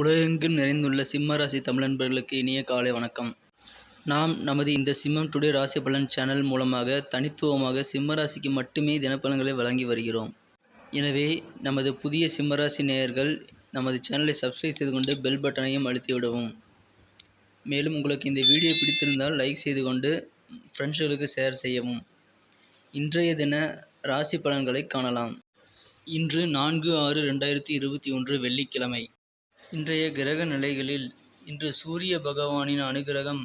உலகெங்கும் நிறைந்துள்ள சிம்ம ராசி தமிழ் நண்பர்களுக்கு இனிய காலை வணக்கம். நாம் நமது இந்த சிம்மம் டுடே ராசி பலன் சேனல் மூலமாக தனித்துவமாக சிம்ம ராசிக்கு மட்டுமே தினப்பலன்களை வழங்கி வருகிறோம். எனவே நமது புதிய சிம்ம ராசி நேயர்கள் நமது சேனலை சப்ஸ்கிரைப் செய்து கொண்டு பெல் பட்டனையும் அழுத்திவிடவும். மேலும் உங்களுக்கு இந்த வீடியோ பிடித்திருந்தால் லைக் செய்து கொண்டு ஃப்ரெண்ட்ஸ்களுக்கு ஷேர் செய்யவும். இன்றைய தின ராசி பலன்களை காணலாம். இன்று நான்கு ஆறு ரெண்டாயிரத்தி இருபத்தி ஒன்று வெள்ளிக்கிழமை. இன்றைய கிரக நிலைகளில் இன்று சூரிய பகவானின் அனுகிரகம்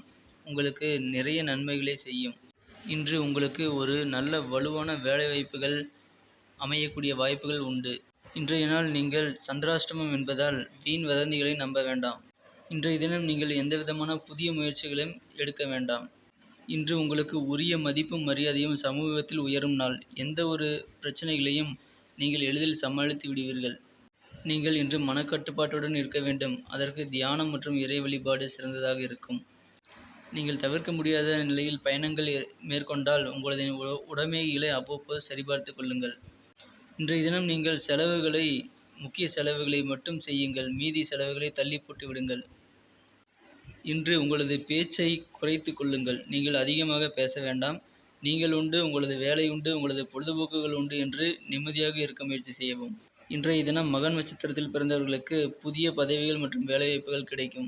உங்களுக்கு நிறைய நன்மைகளை செய்யும். இன்று உங்களுக்கு ஒரு நல்ல வலுவான வேலைவாய்ப்புகள் அமையக்கூடிய வாய்ப்புகள் உண்டு. இன்றைய நாள் நீங்கள் சந்திராஷ்டமம் என்பதால் வீண் வதந்திகளை நம்ப வேண்டாம். இன்றைய தினம் நீங்கள் எந்தவிதமான புதிய முயற்சிகளையும் எடுக்க வேண்டாம். இன்று உங்களுக்கு உரிய மதிப்பும் மரியாதையும் சமூகத்தில் உயரும் நாள். எந்த ஒரு பிரச்சனைகளையும் நீங்கள் எளிதில் சமாளித்து விடுவீர்கள். நீங்கள் இன்று மனக்கட்டுப்பாட்டுடன் இருக்க வேண்டும். அதற்கு தியானம் மற்றும் இறை வழிபாடு சிறந்ததாக இருக்கும். நீங்கள் தவிர்க்க முடியாத நிலையில் பயணங்கள் மேற்கொண்டால் உங்களது உடைமைகளை அவ்வப்போது சரிபார்த்து கொள்ளுங்கள். இன்றைய தினம் நீங்கள் செலவுகளை முக்கிய செலவுகளை மட்டும் செய்யுங்கள். மீதி செலவுகளை தள்ளி போட்டு விடுங்கள். இன்று உங்களது பேச்சை குறைத்து கொள்ளுங்கள். நீங்கள் அதிகமாக பேச வேண்டாம். நீங்கள் உண்டு உங்களது வேலை உண்டு உங்களது பொழுதுபோக்குகள் உண்டு என்று நிம்மதியாக இருக்க முயற்சி செய்யவும். இன்றைய தினம் மகன் நட்சத்திரத்தில் பிறந்தவர்களுக்கு புதிய பதவிகள் மற்றும் வேலைவாய்ப்புகள் கிடைக்கும்.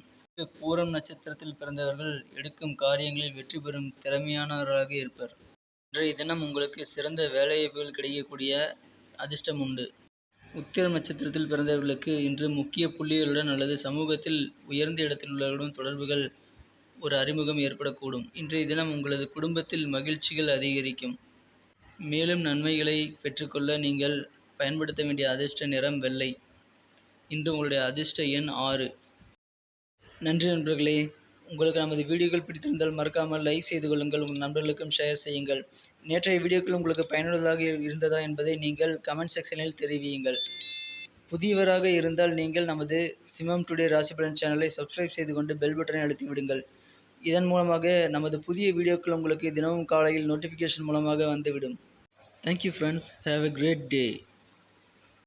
பூரம் நட்சத்திரத்தில் பிறந்தவர்கள் எடுக்கும் காரியங்களில் வெற்றி பெறும் திறமையானவர்களாக இருப்பர். இன்றைய தினம் உங்களுக்கு சிறந்த வேலைவாய்ப்புகள் கிடைக்கக்கூடிய அதிர்ஷ்டம் உண்டு. உத்திரம் நட்சத்திரத்தில் பிறந்தவர்களுக்கு இன்று முக்கிய புள்ளிகளுடன் அல்லது சமூகத்தில் உயர்ந்த இடத்தில் உள்ளவர்களுடன் தொடர்புகள் ஒரு அறிமுகம் ஏற்படக்கூடும். இன்றைய தினம் உங்களது குடும்பத்தில் மகிழ்ச்சிகள் அதிகரிக்கும். மேலும் நன்மைகளை பெற்றுக்கொள்ள நீங்கள் பயன்படுத்த வேண்டிய அதிர்ஷ்ட நிறம் வெள்ளை. இன்று உங்களுடைய அதிர்ஷ்ட எண் ஆறு. நன்றி நண்பர்களே. உங்களுக்கு நமது வீடியோக்கள் பிடித்திருந்தால் மறக்காமல் லைக் செய்து கொள்ளுங்கள். உங்கள் நண்பர்களுக்கும் ஷேர் செய்யுங்கள். நேற்றைய வீடியோக்கள் உங்களுக்கு பயனுள்ளதாக இருந்ததா என்பதை நீங்கள் கமெண்ட் செக்ஷனில் தெரிவியுங்கள். புதியவராக இருந்தால் நீங்கள் நமது சிமம் டுடே ராசி பலன் சேனலை சப்ஸ்கிரைப் செய்து கொண்டு பெல் பட்டனை அழுத்தி விடுங்கள். இதன் மூலமாக நமது புதிய வீடியோக்கள் உங்களுக்கு தினமும் காலையில் நோட்டிஃபிகேஷன் மூலமாக வந்துவிடும். Thank you friends have a great day